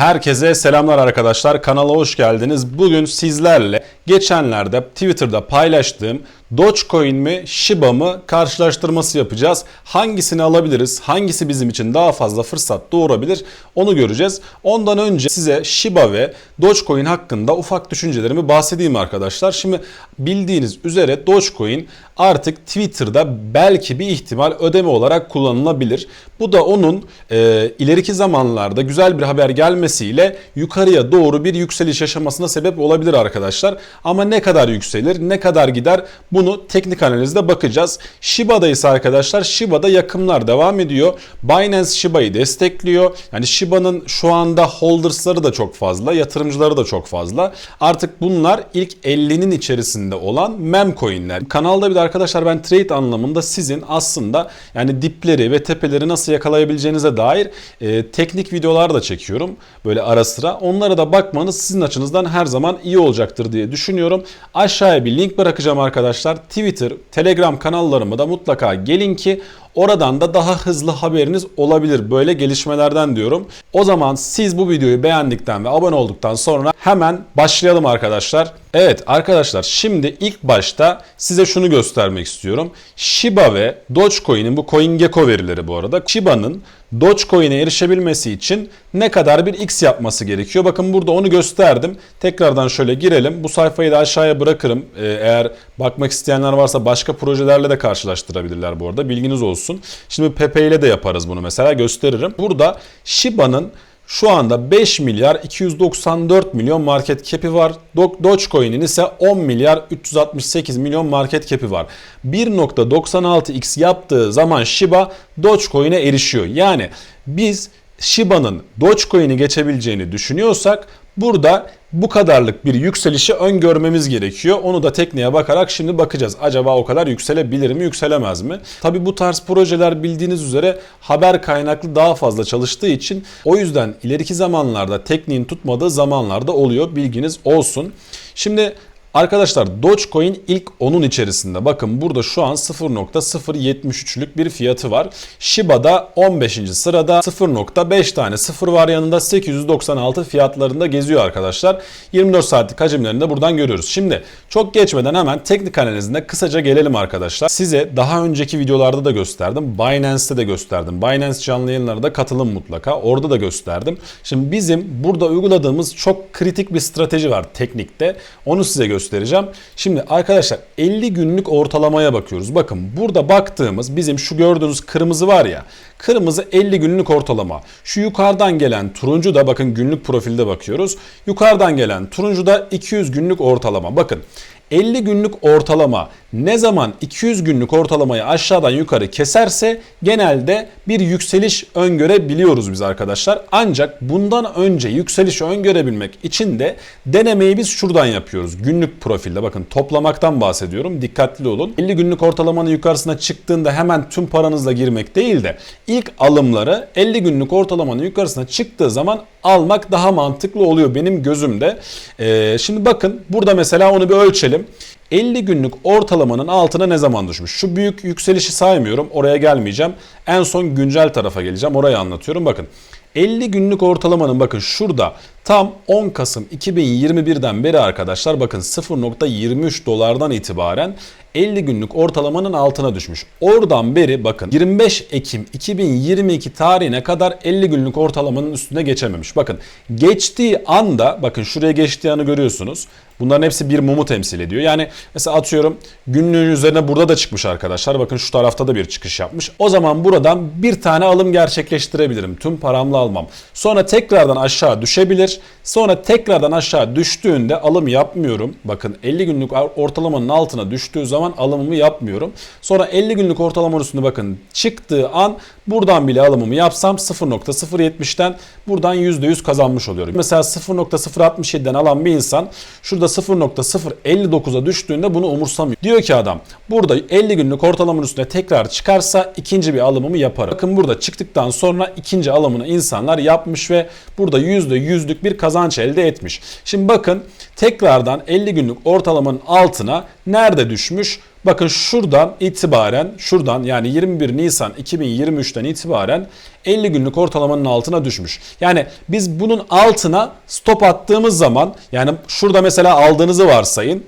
Herkese selamlar arkadaşlar. Kanala hoş geldiniz. Bugün sizlerle geçenlerde Twitter'da paylaştığım Dogecoin mi Shiba mı karşılaştırması yapacağız. Hangisini alabiliriz? Hangisi bizim için daha fazla fırsat doğurabilir? Onu göreceğiz. Ondan önce size Shiba ve Dogecoin hakkında ufak düşüncelerimi bahsedeyim arkadaşlar. Şimdi bildiğiniz üzere Dogecoin artık Twitter'da belki bir ihtimal ödeme olarak kullanılabilir. Bu da onun e, ileriki zamanlarda güzel bir haber gelmesiyle yukarıya doğru bir yükseliş yaşamasına sebep olabilir arkadaşlar. Ama ne kadar yükselir, ne kadar gider bunu teknik analizde bakacağız. Shiba'da arkadaşlar Shiba'da yakımlar devam ediyor. Binance Shiba'yı destekliyor. Yani Shiba'nın şu anda holdersları da çok fazla, yatırımcıları da çok fazla. Artık bunlar ilk 50'nin içerisinde olan mem coinler. Kanalda bir de arkadaşlar ben trade anlamında sizin aslında yani dipleri ve tepeleri nasıl yakalayabileceğinize dair e, teknik videolar da çekiyorum böyle ara sıra. Onlara da bakmanız sizin açınızdan her zaman iyi olacaktır diye düşünüyorum. Aşağıya bir link bırakacağım arkadaşlar. Twitter, Telegram kanallarıma da mutlaka gelin ki Oradan da daha hızlı haberiniz olabilir böyle gelişmelerden diyorum. O zaman siz bu videoyu beğendikten ve abone olduktan sonra hemen başlayalım arkadaşlar. Evet arkadaşlar şimdi ilk başta size şunu göstermek istiyorum. Shiba ve Dogecoin'in bu CoinGecko verileri bu arada. Shiba'nın Dogecoin'e erişebilmesi için ne kadar bir X yapması gerekiyor? Bakın burada onu gösterdim. Tekrardan şöyle girelim. Bu sayfayı da aşağıya bırakırım. Ee, eğer bakmak isteyenler varsa başka projelerle de karşılaştırabilirler bu arada. Bilginiz olsun. Şimdi Pepe ile de yaparız bunu mesela gösteririm. Burada Shiba'nın şu anda 5 milyar 294 milyon market cap'i var. Dogecoin'in ise 10 milyar 368 milyon market cap'i var. 1.96x yaptığı zaman Shiba Dogecoin'e erişiyor. Yani biz Shiba'nın Dogecoin'i geçebileceğini düşünüyorsak burada bu kadarlık bir yükselişi öngörmemiz gerekiyor. Onu da tekniğe bakarak şimdi bakacağız. Acaba o kadar yükselebilir mi, yükselemez mi? Tabi bu tarz projeler bildiğiniz üzere haber kaynaklı daha fazla çalıştığı için o yüzden ileriki zamanlarda tekniğin tutmadığı zamanlarda oluyor. Bilginiz olsun. Şimdi Arkadaşlar Dogecoin ilk onun içerisinde. Bakın burada şu an 0.073'lük bir fiyatı var. Shiba'da 15. sırada 0.5 tane 0 var yanında 896 fiyatlarında geziyor arkadaşlar. 24 saatlik hacimlerini de buradan görüyoruz. Şimdi çok geçmeden hemen teknik analizinde kısaca gelelim arkadaşlar. Size daha önceki videolarda da gösterdim. Binance'te de gösterdim. Binance canlı yayınlarına da katılın mutlaka. Orada da gösterdim. Şimdi bizim burada uyguladığımız çok kritik bir strateji var teknikte. Onu size göstereyim göstereceğim. Şimdi arkadaşlar 50 günlük ortalamaya bakıyoruz. Bakın burada baktığımız bizim şu gördüğünüz kırmızı var ya. Kırmızı 50 günlük ortalama. Şu yukarıdan gelen turuncu da bakın günlük profilde bakıyoruz. Yukarıdan gelen turuncu da 200 günlük ortalama. Bakın 50 günlük ortalama ne zaman 200 günlük ortalamayı aşağıdan yukarı keserse genelde bir yükseliş öngörebiliyoruz biz arkadaşlar. Ancak bundan önce yükseliş öngörebilmek için de denemeyi biz şuradan yapıyoruz. Günlük profilde bakın toplamaktan bahsediyorum. Dikkatli olun. 50 günlük ortalamanın yukarısına çıktığında hemen tüm paranızla girmek değil de ilk alımları 50 günlük ortalamanın yukarısına çıktığı zaman almak daha mantıklı oluyor benim gözümde. Ee, şimdi bakın burada mesela onu bir ölçelim. 50 günlük ortalamanın altına ne zaman düşmüş? Şu büyük yükselişi saymıyorum. Oraya gelmeyeceğim. En son güncel tarafa geleceğim. Orayı anlatıyorum. Bakın 50 günlük ortalamanın bakın şurada tam 10 Kasım 2021'den beri arkadaşlar bakın 0.23 dolardan itibaren 50 günlük ortalamanın altına düşmüş. Oradan beri bakın 25 Ekim 2022 tarihine kadar 50 günlük ortalamanın üstüne geçememiş. Bakın geçtiği anda bakın şuraya geçtiği anı görüyorsunuz. Bunların hepsi bir mumu temsil ediyor. Yani mesela atıyorum günlüğün üzerine burada da çıkmış arkadaşlar. Bakın şu tarafta da bir çıkış yapmış. O zaman buradan bir tane alım gerçekleştirebilirim. Tüm paramla almam. Sonra tekrardan aşağı düşebilir. Sonra tekrardan aşağı düştüğünde alım yapmıyorum. Bakın 50 günlük ortalamanın altına düştüğü zaman alımımı yapmıyorum. Sonra 50 günlük ortalamanın üstünde bakın çıktığı an buradan bile alımımı yapsam 0.070'ten buradan %100 kazanmış oluyorum. Mesela 0.067'den alan bir insan şurada 0.059'a düştüğünde bunu umursamıyor. Diyor ki adam burada 50 günlük ortalamanın üstüne tekrar çıkarsa ikinci bir alımımı yaparım. Bakın burada çıktıktan sonra ikinci alımını insanlar yapmış ve burada %100'lük bir kazanç elde etmiş. Şimdi bakın tekrardan 50 günlük ortalamanın altına nerede düşmüş? Bakın şuradan itibaren şuradan yani 21 Nisan 2023'ten itibaren 50 günlük ortalamanın altına düşmüş. Yani biz bunun altına stop attığımız zaman yani şurada mesela aldığınızı varsayın.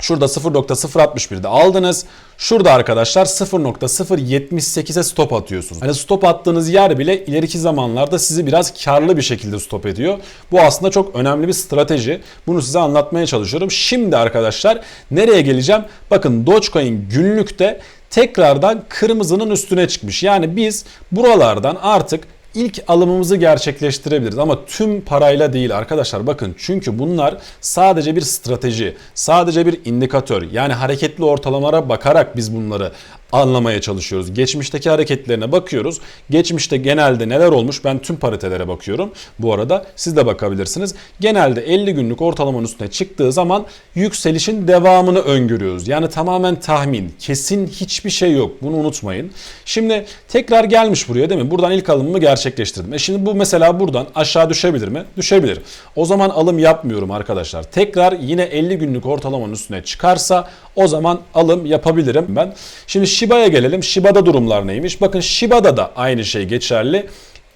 Şurada 0.061'de aldınız. Şurada arkadaşlar 0.078'e stop atıyorsunuz. Hani stop attığınız yer bile ileriki zamanlarda sizi biraz karlı bir şekilde stop ediyor. Bu aslında çok önemli bir strateji. Bunu size anlatmaya çalışıyorum. Şimdi arkadaşlar nereye geleceğim? Bakın Dogecoin günlükte tekrardan kırmızının üstüne çıkmış. Yani biz buralardan artık ilk alımımızı gerçekleştirebiliriz ama tüm parayla değil arkadaşlar. Bakın çünkü bunlar sadece bir strateji sadece bir indikatör. Yani hareketli ortalamalara bakarak biz bunları anlamaya çalışıyoruz. Geçmişteki hareketlerine bakıyoruz. Geçmişte genelde neler olmuş ben tüm paritelere bakıyorum. Bu arada siz de bakabilirsiniz. Genelde 50 günlük ortalamanın üstüne çıktığı zaman yükselişin devamını öngörüyoruz. Yani tamamen tahmin. Kesin hiçbir şey yok. Bunu unutmayın. Şimdi tekrar gelmiş buraya değil mi? Buradan ilk alımımı gerçekleştirdim. E şimdi bu mesela buradan aşağı düşebilir mi? Düşebilir. O zaman alım yapmıyorum arkadaşlar. Tekrar yine 50 günlük ortalamanın üstüne çıkarsa o zaman alım yapabilirim ben. Şimdi Shiba'ya gelelim. Shiba'da durumlar neymiş? Bakın Shiba'da da aynı şey geçerli.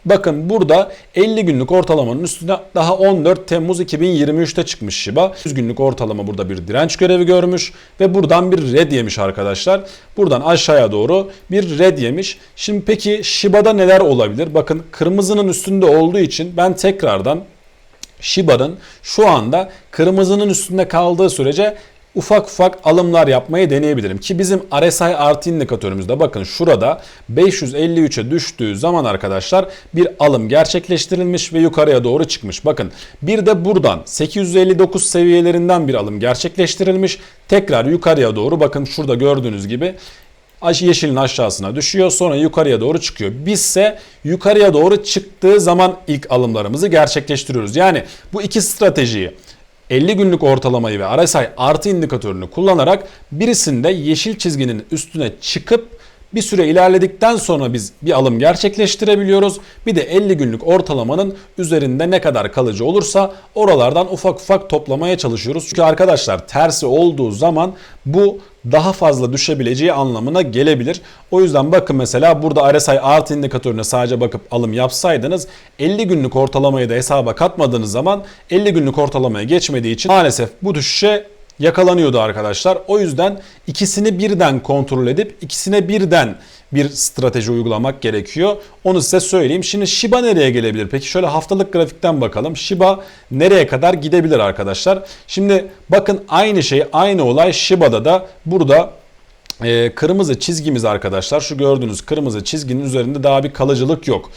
Bakın burada 50 günlük ortalamanın üstüne daha 14 Temmuz 2023'te çıkmış Shiba. 100 günlük ortalama burada bir direnç görevi görmüş ve buradan bir red yemiş arkadaşlar. Buradan aşağıya doğru bir red yemiş. Şimdi peki Shiba'da neler olabilir? Bakın kırmızının üstünde olduğu için ben tekrardan Shiba'nın şu anda kırmızının üstünde kaldığı sürece ufak ufak alımlar yapmayı deneyebilirim. Ki bizim RSI artı indikatörümüzde bakın şurada 553'e düştüğü zaman arkadaşlar bir alım gerçekleştirilmiş ve yukarıya doğru çıkmış. Bakın bir de buradan 859 seviyelerinden bir alım gerçekleştirilmiş. Tekrar yukarıya doğru bakın şurada gördüğünüz gibi yeşilin aşağısına düşüyor sonra yukarıya doğru çıkıyor. Bizse yukarıya doğru çıktığı zaman ilk alımlarımızı gerçekleştiriyoruz. Yani bu iki stratejiyi 50 günlük ortalamayı ve RSI artı indikatörünü kullanarak birisinde yeşil çizginin üstüne çıkıp bir süre ilerledikten sonra biz bir alım gerçekleştirebiliyoruz. Bir de 50 günlük ortalamanın üzerinde ne kadar kalıcı olursa oralardan ufak ufak toplamaya çalışıyoruz. Çünkü arkadaşlar tersi olduğu zaman bu daha fazla düşebileceği anlamına gelebilir. O yüzden bakın mesela burada RSI artı indikatörüne sadece bakıp alım yapsaydınız 50 günlük ortalamayı da hesaba katmadığınız zaman 50 günlük ortalamaya geçmediği için maalesef bu düşüşe yakalanıyordu arkadaşlar. O yüzden ikisini birden kontrol edip ikisine birden bir strateji uygulamak gerekiyor. Onu size söyleyeyim. Şimdi Shiba nereye gelebilir? Peki şöyle haftalık grafikten bakalım. Shiba nereye kadar gidebilir arkadaşlar? Şimdi bakın aynı şey, aynı olay Shiba'da da burada e, kırmızı çizgimiz arkadaşlar. Şu gördüğünüz kırmızı çizginin üzerinde daha bir kalıcılık yok.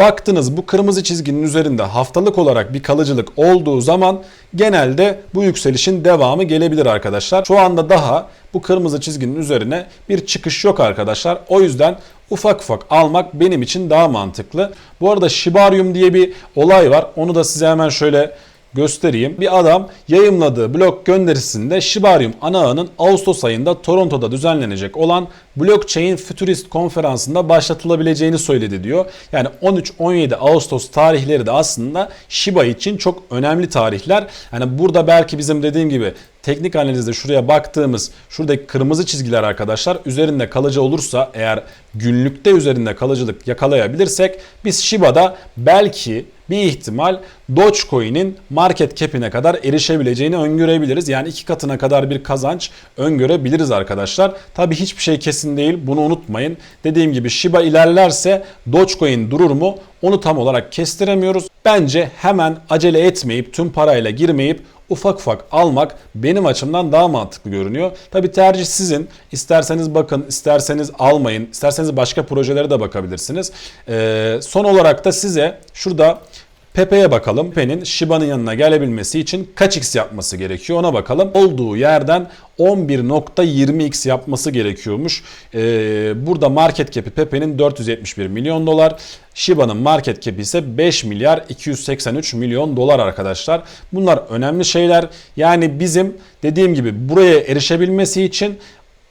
Baktınız bu kırmızı çizginin üzerinde haftalık olarak bir kalıcılık olduğu zaman genelde bu yükselişin devamı gelebilir arkadaşlar. Şu anda daha bu kırmızı çizginin üzerine bir çıkış yok arkadaşlar. O yüzden ufak ufak almak benim için daha mantıklı. Bu arada Shibarium diye bir olay var. Onu da size hemen şöyle göstereyim. Bir adam yayımladığı blog gönderisinde Shibarium ana ağının Ağustos ayında Toronto'da düzenlenecek olan Blockchain Futurist konferansında başlatılabileceğini söyledi diyor. Yani 13-17 Ağustos tarihleri de aslında Shiba için çok önemli tarihler. Yani burada belki bizim dediğim gibi teknik analizde şuraya baktığımız şuradaki kırmızı çizgiler arkadaşlar üzerinde kalıcı olursa eğer günlükte üzerinde kalıcılık yakalayabilirsek biz Shiba'da belki bir ihtimal Dogecoin'in market cap'ine kadar erişebileceğini öngörebiliriz. Yani iki katına kadar bir kazanç öngörebiliriz arkadaşlar. Tabi hiçbir şey kesin değil bunu unutmayın. Dediğim gibi Shiba ilerlerse Dogecoin durur mu onu tam olarak kestiremiyoruz. Bence hemen acele etmeyip tüm parayla girmeyip ufak ufak almak benim açımdan daha mantıklı görünüyor. Tabi tercih sizin. İsterseniz bakın, isterseniz almayın, isterseniz başka projelere de bakabilirsiniz. Ee, son olarak da size şurada Pepe'ye bakalım. Pepe'nin Shiba'nın yanına gelebilmesi için kaç x yapması gerekiyor ona bakalım. Olduğu yerden 11.20x yapması gerekiyormuş. Ee, burada market cap'i Pepe'nin 471 milyon dolar. Shiba'nın market cap'i ise 5 milyar 283 milyon dolar arkadaşlar. Bunlar önemli şeyler. Yani bizim dediğim gibi buraya erişebilmesi için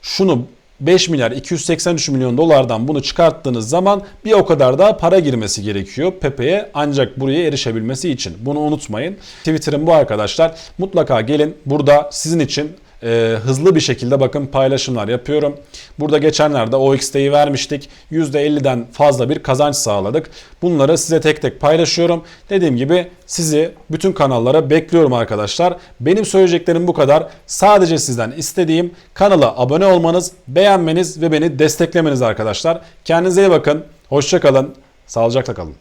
şunu 5 milyar 283 milyon dolardan bunu çıkarttığınız zaman bir o kadar daha para girmesi gerekiyor Pepe'ye ancak buraya erişebilmesi için. Bunu unutmayın. Twitter'ın bu arkadaşlar mutlaka gelin burada sizin için e, hızlı bir şekilde bakın paylaşımlar yapıyorum. Burada geçenlerde OXT'yi vermiştik. %50'den fazla bir kazanç sağladık. Bunları size tek tek paylaşıyorum. Dediğim gibi sizi bütün kanallara bekliyorum arkadaşlar. Benim söyleyeceklerim bu kadar. Sadece sizden istediğim kanala abone olmanız, beğenmeniz ve beni desteklemeniz arkadaşlar. Kendinize iyi bakın. Hoşçakalın. Sağlıcakla kalın.